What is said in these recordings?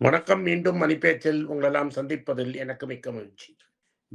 வணக்கம் மீண்டும் மணிப்பேச்சில் உங்களெல்லாம் சந்திப்பதில் எனக்கு மிக்க மகிழ்ச்சி.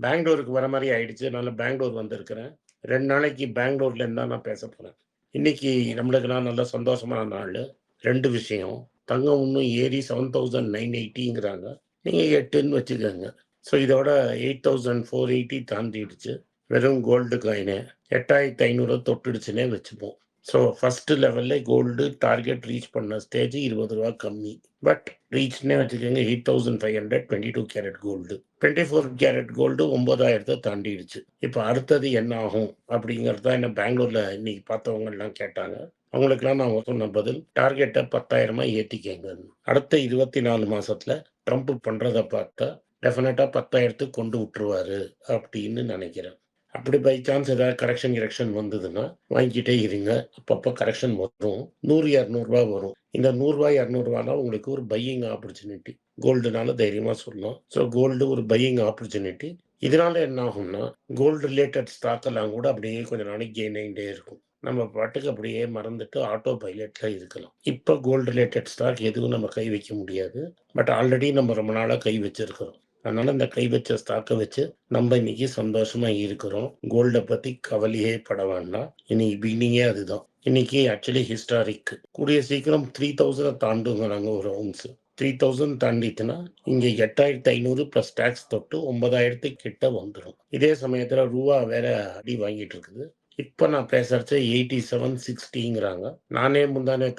பெங்களூருக்கு வர மாதிரி ஆயிடுச்சு. அதனால பெங்களூர் வந்திருக்கிறேன். ரெண்டு நாளைக்கு பெங்களூர்ல இருந்தா நான் பேச போறேன். இன்னைக்கு நம்மளுக்குலாம் நல்ல சந்தோஷமான நாள். ரெண்டு விஷயம். தங்கம் இன்னும் ஏறி செவன் தௌசண்ட் நைன் எயிட்டிங்கிறாங்க நீங்க எட்டுன்னு வச்சுக்கோங்க. ஸோ இதோட எயிட் தௌசண்ட் ஃபோர் எயிட்டி தாண்டிடுச்சு. வெறும் கோல்டு காயினு எட்டாயிரத்தி ஐநூறு தொட்டுடுச்சுன்னே வச்சுப்போம். ஸோ ஃபர்ஸ்ட் லெவலில் கோல்டு டார்கெட் ரீச் பண்ண ஸ்டேஜ் இருபது ரூபா கம்மி. பட் ரீச்னே வச்சுக்கோங்க eight thousand five hundred twenty two carat gold twenty four carat gold ஒன்பதாயிரத்தை தாண்டிடுச்சு. இப்போ அடுத்தது என்ன ஆகும் அப்படிங்கிறது தான் என்ன பெங்களூரில் இன்னைக்கு பார்த்தவங்கலாம் கேட்டாங்க. அவங்களுக்கெல்லாம் நான் சொன்ன பதில் டார்கெட்டை பத்தாயிரமா ஏற்றிக்கங்க அடுத்த இருபத்தி நாலு மாசத்துல ட்ரம்ப் பண்றதை பார்த்தா டெஃபினட்டா பத்தாயிரத்துக்கு கொண்டு விட்டுருவாரு அப்படின்னு நினைக்கிறேன். அப்படி பை சான்ஸ் ஏதாவது கரெக்ஷன் கரெக்ஷன் வந்ததுன்னா வாங்கிக்கிட்டே இருங்க. அப்பப்போ கரெக்ஷன் வரும். நூறு இரநூறுவா வரும். இந்த நூறுரூவா இரநூறுவானா உங்களுக்கு ஒரு பையிங் ஆப்பர்ச்சுனிட்டி கோல்டுனால தைரியமாக சொல்லலாம் ஸோ கோல்டு ஒரு பையிங் ஆப்பர்ச்சுனிட்டி இதனால என்ன ஆகும்னா கோல்டு ரிலேட்டட் ஸ்டாக் எல்லாம் கூட அப்படியே கொஞ்சம் நாளைக்கு கெயின் ஆகிட்டே இருக்கும். நம்ம பாட்டுக்கு அப்படியே மறந்துட்டு ஆட்டோ பைலட்ல இருக்கலாம். இப்போ கோல்டு ரிலேட்டட் ஸ்டாக் எதுவும் நம்ம கை வைக்க முடியாது. பட் ஆல்ரெடி நம்ம ரொம்ப நாளாக கை வச்சிருக்கிறோம். அதனால இந்த கை வச்ச ஸ்டாக்கை வச்சு நம்ம இன்னைக்கு சந்தோஷமா இருக்கிறோம். கோல்டை பத்தி கவலையே பட வேண்டாம். இன்னைக்கு பிகினிங்கே அதுதான். இன்னைக்கு ஆக்சுவலி ஹிஸ்டாரிக் கூடிய சீக்கிரம் த்ரீ தௌசண்ட் தாண்டுங்கிறாங்க ஒரு ஓன்ஸ் த்ரீ தௌசண்ட் தாண்டிட்டுன்னா இங்க எட்டாயிரத்தி ஐநூறு பிளஸ் டேக்ஸ் தொட்டு ஒன்பதாயிரத்து கிட்ட வந்துடும் இதே சமயத்துல ரூபா வேற அடி வாங்கிட்டு இருக்குது. இப்போ நான் பேசுறச்ச எயிட்டி செவன் சிக்ஸ்டிங்கிறாங்க நானே முந்தானே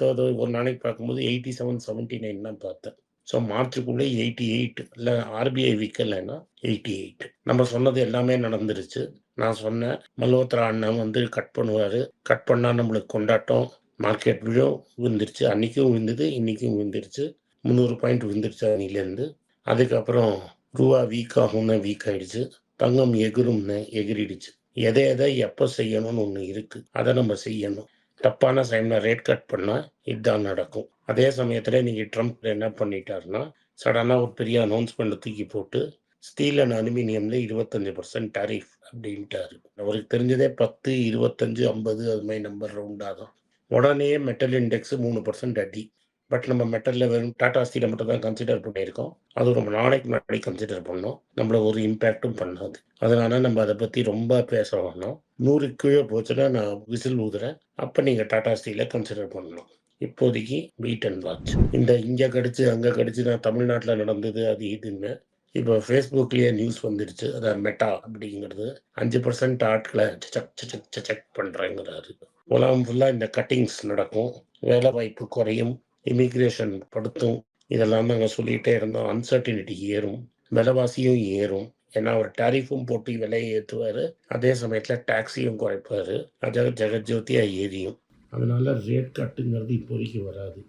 ஒரு நாளைக்கு பார்க்கும்போது எயிட்டி செவன் செவன்டி நைன் தான் பார்த்தேன். ஸோ மார்ச்சுக்குள்ளே எயிட்டி எயிட் இல்லை ஆர்பிஐ விற்கலைன்னா எயிட்டி எயிட் நம்ம சொன்னது எல்லாமே நடந்துருச்சு. நான் சொன்னேன் மல்ஹோத்ரா அண்ணன் வந்து கட் பண்ணுவார். கட் பண்ணால் நம்மளுக்கு கொண்டாட்டம் மார்க்கெட் விழும் விழுந்துருச்சு. அன்றைக்கும் விழுந்தது இன்றைக்கும் விழுந்துருச்சு. முந்நூறு பாயிண்ட் விழுந்துருச்சு அன்னிலேருந்து அதுக்கப்புறம் ரூபா வீக் ஆகும்னு வீக் ஆயிடுச்சு. தங்கம் எகிரும்னு எகிரிடுச்சு. எதை எதை எப்போ செய்யணும்னு ஒன்று இருக்குது அதை நம்ம செய்யணும். தப்பான டைம்ல ரேட் கட் பண்ணால் இதுதான் நடக்கும். அதே சமயத்தில் நீங்கள் ட்ரம்ப் என்ன பண்ணிட்டாருன்னா சடனாக ஒரு பெரிய அனௌன்ஸ்மெண்ட் தூக்கி போட்டு ஸ்டீல் அண்ட் அலுமினியம்ல இருபத்தஞ்சு பர்சன்ட் டாரிஃப் அப்படின்ட்டாரு. அவருக்கு தெரிஞ்சதே பத்து இருபத்தஞ்சு ஐம்பது அது மாதிரி நம்பர் ரவுண்டாகும் உடனே மெட்டல் இண்டெக்ஸ் மூணு பர்சன்ட் அடி. பட் நம்ம மெட்டரில் வெறும் டாடா ஸ்டீலை மட்டும் தான் கன்சிடர் பண்ணியிருக்கோம். அது ரொம்ப நாளைக்கு முன்னாடி கன்சிடர் பண்ணோம். நம்மள ஒரு இம்பேக்டும் பண்ணாது. அதனால நம்ம அதை பற்றி ரொம்ப பேச வேணும் நூறு கீழே போச்சுன்னா நான் விசில் ஊதுறேன். அப்போ நீங்கள் டாடா ஸ்டீலை கன்சிடர் பண்ணணும். இப்போதைக்கு வெயிட் அண்ட் வாட்ச் இந்த இங்கே கடிச்சு அங்கே கடிச்சு நான் தமிழ்நாட்டில் நடந்தது அது இதுன்னு இப்போ ஃபேஸ்புக்லேயே நியூஸ் வந்துடுச்சு. அதான் மெட்டா அப்படிங்கிறது. அஞ்சு பர்சன்ட் ஆட்களை செக் செக் செக் பண்ணுறேங்கிறாரு உலகம் ஃபுல்லாக இந்த கட்டிங்ஸ் நடக்கும். வேலை வாய்ப்பு குறையும். இமிக்ரேஷன் படுத்தும். இதெல்லாம் நாங்கள் சொல்லிகிட்டே இருந்தோம். அன்சர்டினிட்டி ஏறும். விலைவாசியும் ஏறும். ஏன்னா அவர் டாரிஃபும் போட்டு விலையை ஏற்றுவார் அதே சமயத்தில் டாக்ஸியும் குறைப்பார். அஜக ஜெகஜோதியாக ஏறியும். அதனால் ரேட் கட்டுங்கிறது இப்போதைக்கு வராது.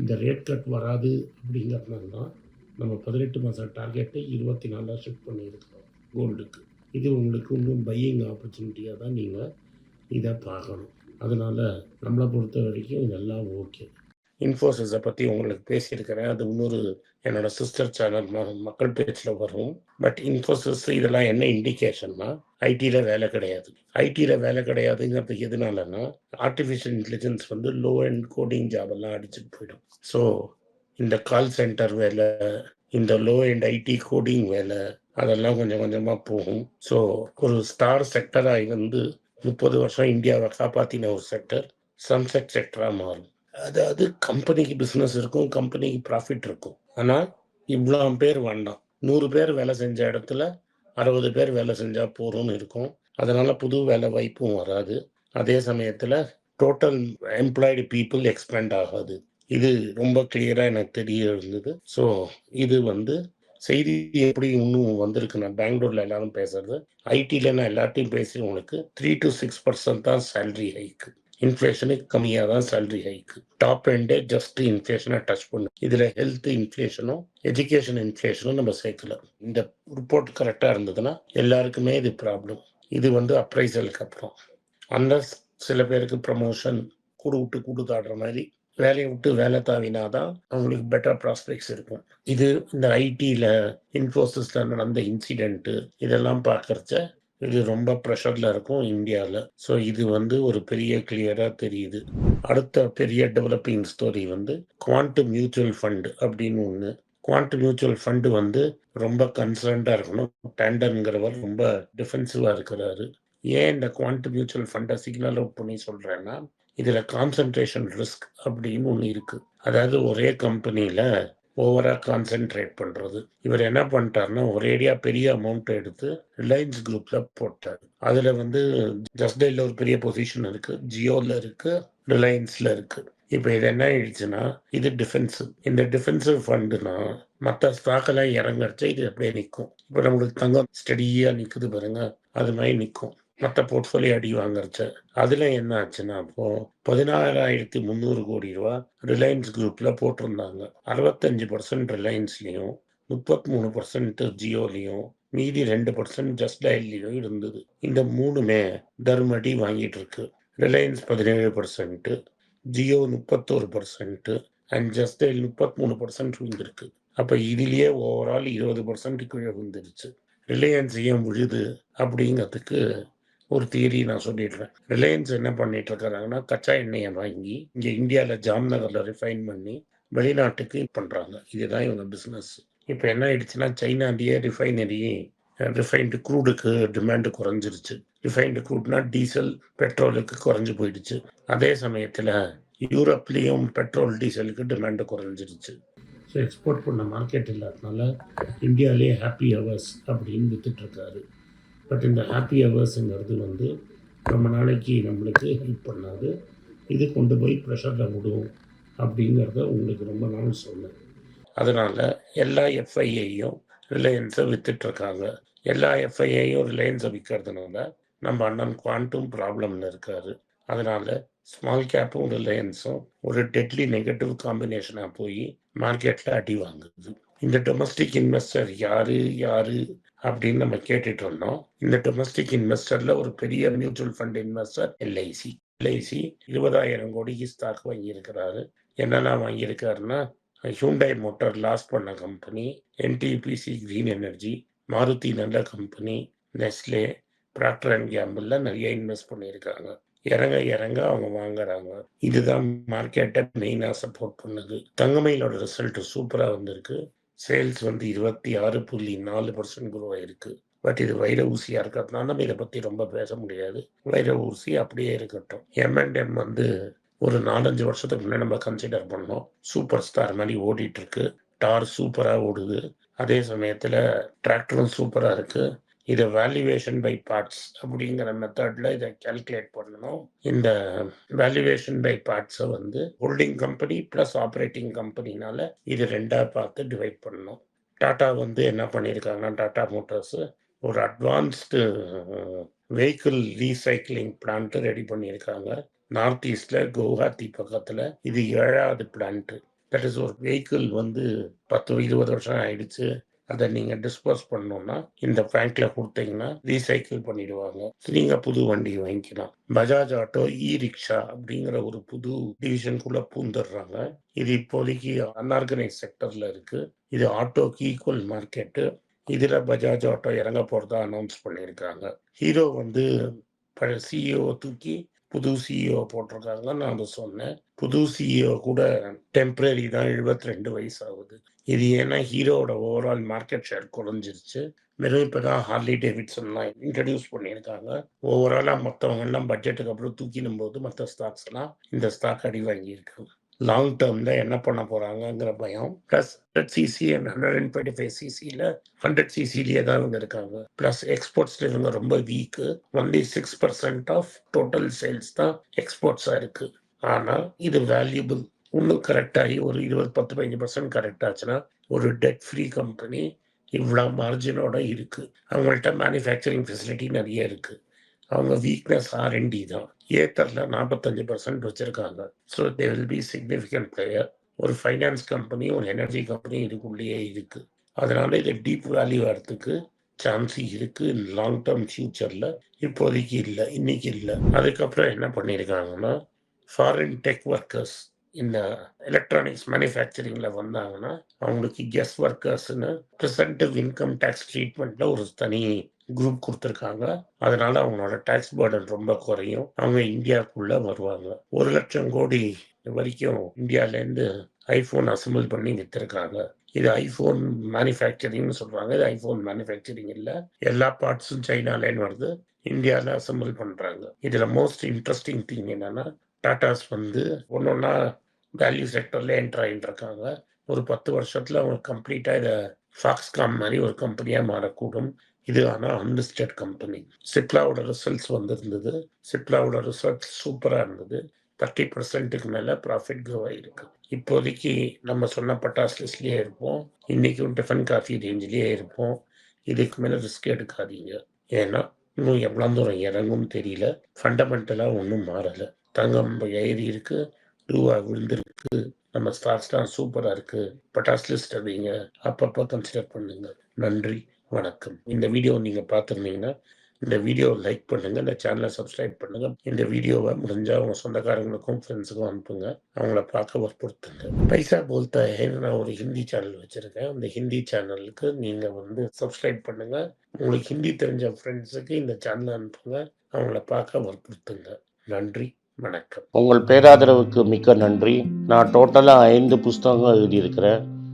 இந்த ரேட் கட் வராது அப்படிங்கிறதுனால தான் நம்ம பதினெட்டு மாதம் டார்கெட்டை இருபத்தி நாலாக ஷிஃப்ட் பண்ணியிருக்கிறோம் கோல்டுக்கு இது உங்களுக்கு இன்னும் பையிங் ஆப்பர்ச்சுனிட்டியாக தான் நீங்கள் இதை பார்க்கணும். அதனால் நம்மளை பொறுத்த வரைக்கும் இதெல்லாம் ஓகே இன்ஃபோசிஸை பற்றி உங்களுக்கு பேசியிருக்கிறேன். அது இன்னொரு என்னோட சிஸ்டர் சேனல் மக்கள் பேச்சில் வரும். பட் இன்ஃபோசிஸ் இதெல்லாம் என்ன இண்டிகேஷன்னா ஐடியில் வேலை கிடையாது. ஐடியில் வேலை கிடையாதுங்கிறது எதனாலன்னா ஆர்டிஃபிஷியல் இன்டெலிஜென்ஸ் வந்து லோ அண்ட் கோடிங் ஜாப் எல்லாம் அடிச்சுட்டு போயிடும். ஸோ இந்த கால் சென்டர் வேலை இந்த லோ அண்ட் ஐடி கோடிங் வேலை அதெல்லாம் கொஞ்சம் கொஞ்சமாக போகும். ஸோ ஒரு ஸ்டார் செக்டராக வந்து முப்பது வருஷம் இந்தியாவை காப்பாற்றின ஒரு செக்டர் சன்செட் செக்டராக மாறும். அதாவது கம்பெனிக்கு பிஸ்னஸ் இருக்கும் கம்பெனிக்கு ப்ராஃபிட் இருக்கும். ஆனால் இவ்வளோ பேர் வேண்டாம். நூறு பேர் வேலை செஞ்ச இடத்துல அறுபது பேர் வேலை செஞ்சால் போகிறோம்னு இருக்கும். அதனால் புது வேலை வாய்ப்பும் வராது. அதே சமயத்தில் டோட்டல் எம்ப்ளாய்டு பீப்புள் எக்ஸ்பேண்ட் ஆகாது. இது ரொம்ப கிளியராக எனக்கு தெரிய இருந்தது. ஸோ இது வந்து செய்தி எப்படி இன்னும் வந்திருக்கு நான் பெங்களூர்ல எல்லாரும் பேசுறது. ஐடியில் நான் எல்லாத்தையும் பேசி உங்களுக்கு த்ரீ டு சிக்ஸ் பர்சன்ட் தான் சேலரி ஹைக்கு இன்ஃப்ளேஷனுக்கு கம்மியாக தான் சேலரி ஹைக்கு டாப் எண்டே ஜஸ்ட் இன்ஃப்ளேஷனை டச் பண்ணும் இதில் ஹெல்த் இன்ஃப்ளேஷனும் எஜுகேஷன் இன்ஃப்ளேஷனும் நம்ம சேர்க்கல. இந்த ரிப்போர்ட் கரெக்டாக இருந்ததுன்னா எல்லாருக்குமே இது ப்ராப்ளம் இது வந்து அப்ரைசலுக்கு அப்புறம். அந்த சில பேருக்கு ப்ரமோஷன் கூடு விட்டு கூடு தாடுற மாதிரி வேலையை விட்டு வேலை தாவினாதான் அவங்களுக்கு பெட்டர் ப்ராஸ்பெக்ட்ஸ் இருக்கும். இது இந்த ஐடியில் இன்ஃபோசிஸில் நடந்த இன்சிடென்ட்டு இதெல்லாம் பார்க்கறச்ச இது ரொம்ப ப்ரெஷரில் இருக்கும் இந்தியாவில் ஸோ இது வந்து ஒரு பெரிய கிளியராக தெரியுது அடுத்த பெரிய டெவலப்பிங் ஸ்டோரி வந்து குவாண்டம் மியூச்சுவல் ஃபண்ட் அப்படின்னு ஒன்று குவான்ட் மியூச்சுவல் ஃபண்டு வந்து ரொம்ப கன்சர்ன்டாக இருக்கணும். டேண்டன்ங்கிறவர் ரொம்ப டிஃபென்சிவாக இருக்கிறாரு. ஏன் இந்த குவான்ட் மியூச்சுவல் ஃபண்டை சிக்னல் அவுட் பண்ணி சொல்கிறேன்னா இதில் கான்சன்ட்ரேஷன் ரிஸ்க் அப்படின்னு ஒன்று இருக்குது அதாவது ஒரே கம்பெனியில் ஓவராக கான்சென்ட்ரேட் பண்றது. இவர் என்ன பண்ணிட்டாருன்னா, ஒரேடியா பெரிய அமௌண்ட் எடுத்து ரிலையன்ஸ் குரூப்ல போட்டார் அதுல வந்து ஜஸ்ட் டயல்ல ஒரு பெரிய பொசிஷன் இருக்கு. ஜியோல இருக்கு. ரிலையன்ஸ்ல இருக்கு. இப்ப இது என்ன ஆயிடுச்சுன்னா, இது டிஃபென்சிவ். இந்த டிஃபென்சிவ் ஃபண்டுனா மற்ற ஸ்டாக் எல்லாம் இது அப்படியே நிற்கும் இப்போ நம்மளுக்கு தங்கம் ஸ்டடியாக நிற்குது பாருங்க. அது மாதிரி நிற்கும் மற்ற போர்ட்ஃபோலியோ அடி வாங்குறச்ச. அதில் என்ன ஆச்சுன்னா அப்போ பதினாறாயிரத்தி முந்நூறு கோடி ரூபா ரிலையன்ஸ் குரூப்பில் போட்டிருந்தாங்க. அறுபத்தஞ்சு பர்சன்ட் ரிலையன்ஸ்லேயும் முப்பத்மூணு பர்சன்ட் ஜியோலையும் மீதி ரெண்டு பர்சன்ட் ஜஸ்ட் டயல்லையும் இருந்தது. இந்த மூணுமே தர்மடி வாங்கிட்டு இருக்கு ரிலையன்ஸ் பதினேழு பர்சன்ட்டு ஜியோ முப்பத்தோரு பர்சன்ட்டு அண்ட் ஜஸ்ட் டயல் முப்பத்மூணு பர்சன்ட் விழுந்திருக்கு. அப்போ இதுலேயே ஓவரால் இருபது பர்சன்ட் கீழே விழுந்துருச்சு. ரிலையன்ஸ் ஏன் விழுது அப்படிங்கிறதுக்கு ஒரு தியரி நான் சொல்லிடுறேன். ரிலையன்ஸ் என்ன பண்ணிட்டு இருக்கிறாங்கன்னா கச்சா எண்ணெயை வாங்கி இங்கே இந்தியாவில் ஜாம்நகரில் ரிஃபைன் பண்ணி வெளிநாட்டுக்கு பண்ணுறாங்க இதுதான் இவங்க பிஸ்னஸ் இப்போ என்ன ஆயிடுச்சுன்னா, சைனாலேயே ரிஃபைனரி ரிஃபைன்டு க்ரூடுக்கு டிமாண்டு குறைஞ்சிருச்சு. ரிஃபைன்டு க்ரூட்னா டீசல், பெட்ரோலுக்கு குறைஞ்சி போயிடுச்சு. அதே சமயத்தில் யூரோப்லேயும் பெட்ரோல், டீசலுக்கு டிமாண்டு குறைஞ்சிருச்சு. ஸோ எக்ஸ்போர்ட் பண்ண மார்க்கெட் இல்லாதனால இந்தியாலயே ஹாப்பி ஹவர்ஸ் அப்படின்னு வித்துட்டு இருக்காரு. பட் இந்த ஹாப்பி ஹவர்ஸுங்கிறது வந்து ரொம்ப நாளைக்கு நம்மளுக்கு ஹெல்ப் பண்ணாது. இது கொண்டு போய் ப்ரெஷரில் விடும் அப்படிங்கிறத உங்களுக்கு ரொம்ப நாள் சொன்னேன். அதனால் எல்லா எஃப்ஐஐயும் ரிலையன்ஸை விற்றுட்ருக்காங்க எல்லா எஃப்ஐஐயும் ரிலையன்ஸை விற்கிறதுனால நம்ம அண்ணன் குவாண்ட்டும் ப்ராப்ளமில் இருக்காரு. அதனால ஸ்மால் கேப்பும் ரிலையன்ஸும் ஒரு டெட்லி நெகட்டிவ் காம்பினேஷனாக போய் மார்க்கெட்டில் அடி வாங்குது. இந்த டொமஸ்டிக் இன்வெஸ்டர் யார் யார் அப்படின்னு நம்ம கேட்டுட்டு இருந்தோம். இந்த டொமஸ்டிக் இன்வெஸ்டர்ல ஒரு பெரிய mutual fund investor LIC. LIC 20,000 கோடிக்கு ஸ்டாக் வாங்கியிருக்கிறாரு. என்னெல்லாம் வாங்கியிருக்காருன்னா, ஹூண்டாய் மோட்டார் லாஸ் பண்ண company, NTPC green energy, Maruti நல்ல கம்பெனி, நெஸ்லே, ப்ராக்டர் அண்ட் கேம்பிள்ல நிறைய இன்வெஸ்ட் பண்ணியிருக்காங்க. இறங்க இறங்க அவங்க வாங்குறாங்க. இதுதான் மார்க்கெட்டை மெயினாக சப்போர்ட் பண்ணுது. தங்கமயிலோட ரிசல்ட் சூப்பராக வந்திருக்கு. சேல்ஸ் வந்து 26.4% குரோ ஆயிருக்கு. பட் இது வைர ஊசியா இருக்கிறதுனால நம்ம இதை பத்தி ரொம்ப பேச முடியாது. வைர ஊசி அப்படியே இருக்கட்டும். எம்&எம் வந்து ஒரு 4, 5 வருஷத்துக்கு முன்னாடி நம்ம கன்சிடர் பண்ணோம். சூப்பர் ஸ்டார் மாதிரி ஓடிட்டு இருக்கு. டார் சூப்பரா ஓடுது. அதே சமயத்துல டிராக்டரும் சூப்பரா இருக்கு. இதை வேல்யூவேஷன் பை பார்ட்ஸ் அப்படிங்கிற மெத்தட்ல இதை கால்குலேட் பண்ணணும். இந்த வேல்யூவேஷன் பை பார்ட்ஸை வந்து ஹோல்டிங் கம்பெனி பிளஸ் ஆப்ரேட்டிங் கம்பெனினால இது ரெண்டாக பார்த்து டிவைட் பண்ணணும். டாடா வந்து என்ன பண்ணியிருக்காங்கன்னா, டாடா மோட்டார்ஸு ஒரு advanced vehicle recycling plant ready பண்ணியிருக்காங்க. நார்த் ஈஸ்ட்ல குவஹாத்தி பக்கத்துல. இது ஏழாவது பிளான்ட். தட் இஸ் ஒரு வெஹிக்கிள் வந்து 10, 20 வருஷம் ஆயிடுச்சு. அதை நீங்க டிஸ்போஸ் பண்ணணும்னா, இந்த பேங்க்ல கொடுத்தீங்கன்னா ரீசைக்கிள் பண்ணிடுவாங்க. நீங்க புது வண்டி வாங்கிக்கலாம். பஜாஜ் ஆட்டோ இ-ரிக்ஷா அப்படிங்கிற ஒரு புது டிவிஷனுக்குள்ள பூந்துடுறாங்க. இது இப்போதைக்கு அன்ஆர்கனைஸ் செக்டர்ல இருக்கு. இது ஆட்டோக்கு ஈக்குவல் மார்க்கெட்டு இதில் பஜாஜ் ஆட்டோ இறங்க போகிறதா அனௌன்ஸ் பண்ணியிருக்காங்க. ஹீரோ வந்து பழைய சிஇஓ தூக்கி புது சிஇஓ போட்டிருக்காங்க. நான் சொன்னேன். புது சிஇஓ கூட டெம்பரரி தான் 72 வயசு ஆகுது. இது ஏன்னா ஹீரோவோட ஓவரால் மார்க்கெட் ஷேர் குறைஞ்சிருச்சு. வெறும் இப்பதான் ஹார்லி டேவிட்சன்லாம் இன்ட்ரடியூஸ் பண்ணியிருக்காங்க. ஓவராலா மற்றவங்கெல்லாம் பட்ஜெட்டுக்கு அப்புறம் தூக்கினும்போது மற்ற ஸ்டாக்ஸ் எல்லாம் இந்த ஸ்டாக் அடி வாங்கியிருக்கு. லாங் டேர்மில் என்ன பண்ண போகிறாங்கங்கிற பயம். Plus 100 CC and hundred in fifty five சிசியில் ஹண்ட்ரட் சிசிலேயே தான் இவங்க இருக்காங்க. பிளஸ் எக்ஸ்போர்ட்ஸ்ல இவங்க ரொம்ப weak only six percent of total sales தான் எக்ஸ்போர்ட்ஸா இருக்கு. ஆனா இது வேல்யூபிள். இன்னும் கரெக்டாகி ஒரு 20, 10, 15% கரெக்ட் ஆச்சுன்னா, ஒரு டெட் ஃப்ரீ கம்பெனி இவ்வளோ மார்ஜினோட இருக்கு. அவங்கள்ட்ட மேனுஃபேக்சரிங் ஃபெசிலிட்டி நிறைய இருக்கு. அவங்க வீக்னஸ் ஆர்என்டி தான். ஏத்தர்ல 45% வச்சிருக்காங்க. So they will be significant player. ஒரு ஃபைனான்ஸ் கம்பெனி, ஒரு எனர்ஜி கம்பெனி இதுக்குள்ளேயே இருக்கு. அதனால இது டீப் வேல்யூ வரத்துக்கு சான்ஸ் இருக்கு லாங் டேர்ம் ஃபியூச்சர்ல. இப்போதைக்கு இல்லை இன்னைக்கு இல்லை அதுக்கப்புறம் என்ன பண்ணியிருக்காங்கன்னா, ஃபாரின் டெக் ஒர்க்கர்ஸ் இந்த எலக்ட்ரானிக்ஸ் மேனுஃபேக்சரிங்கில் வந்தாங்கன்னா, அவங்களுக்கு கெஸ்ட் ஒர்க்கர்ஸ்னு பிரிசன்டிவ் இன்கம் டேக்ஸ் ட்ரீட்மெண்ட்டில் ஒரு தனி குரூப் கொடுத்துருக்காங்க. அதனால அவங்களோட டேக்ஸ் பேர்டன் ரொம்ப குறையும். அவங்க இந்தியாவுக்குள்ள வருவாங்க. ஒரு லட்சம் கோடி வரைக்கும் இந்தியாலேருந்து ஐஃபோன் அசம்பிள் பண்ணி வித்திருக்காங்க. இது ஐஃபோன் மேனுஃபேக்சரிங்னு சொல்கிறாங்க இது ஐஃபோன் மேனுஃபேக்சரிங் இல்லை. எல்லா பார்ட்ஸும் சைனாலேன்னு வருது. இந்தியாவில் அசம்பிள் பண்ணுறாங்க இதில் மோஸ்ட் இன்ட்ரெஸ்டிங் திங் என்னென்னா டாட்டாஸ் வந்து ஒன்று ஒன்றா வேல்யூ செக்டரில் என்டர் ஆகிட்டு இருக்காங்க ஒரு பத்து வருஷத்தில் அவங்க கம்ப்ளீட்டாக இதை ஃபாக்ஸ்காம் மாதிரி ஒரு கம்பெனியாக மாறக்கூடும். இது ஆனால் அன்லிஸ்டட் கம்பெனி சிப்லாவோட ரிசல்ட்ஸ் வந்திருந்தது. சிப்லாவோட ரிசல்ட்ஸ் சூப்பராக இருந்தது. தேர்ட்டி பர்சன்ட்டுக்கு மேலே ப்ராஃபிட் க்ரோ ஆகிருக்கு இப்போதைக்கு நம்ம சொன்ன பட்டாஸ் லிஸ்ட்லேயே இருப்போம். இன்றைக்கும் டிஃபன் காஃபி ரேஞ்சிலேயே இருப்போம். இதுக்கு மேலே ரிஸ்க் எடுக்காதீங்க. ஏன்னா இன்னும் எவ்வளோ தூரம் இறங்கும் தெரியல. ஃபண்டமெண்டலாக ஒன்றும் மாறலை. தங்கம் ஏறி இருக்கு. ரூபா விழுந்திருக்கு. நம்ம ஸ்டாக்ஸ்லாம் சூப்பராக இருக்குது பட்டாஸ் லிஸ்ட் அப்பப்போ கன்சிடர் பண்ணுங்க. நன்றி. வணக்கம். இந்த வீடியோ நீங்கள் பார்த்துருந்தீங்கன்னா இந்த வீடியோவை லைக் பண்ணுங்க இந்த சேனலை சப்ஸ்கிரைப் பண்ணுங்க. இந்த வீடியோவை முடிஞ்சா உங்க சொந்தக்காரங்களுக்கும் ஃப்ரெண்ட்ஸுக்கும் அனுப்புங்க. அவங்கள பார்க்க வற்புறுத்துங்க. பைசா போல்தா நான் ஒரு ஹிந்தி சேனல் வச்சிருக்கேன். அந்த ஹிந்தி சேனலுக்கு நீங்க வந்து சப்ஸ்கிரைப் பண்ணுங்க. உங்களுக்கு ஹிந்தி தெரிஞ்ச ஃப்ரெண்ட்ஸுக்கு இந்த சேனலை அனுப்புங்க. அவங்கள பார்க்க வற்புறுத்துங்க. நன்றி வணக்கம். உங்கள் பேராதரவுக்கு மிக்க நன்றி. நான் டோட்டலாக ஐந்து புஸ்தகங்கள் எழுதியிருக்கிறேன்.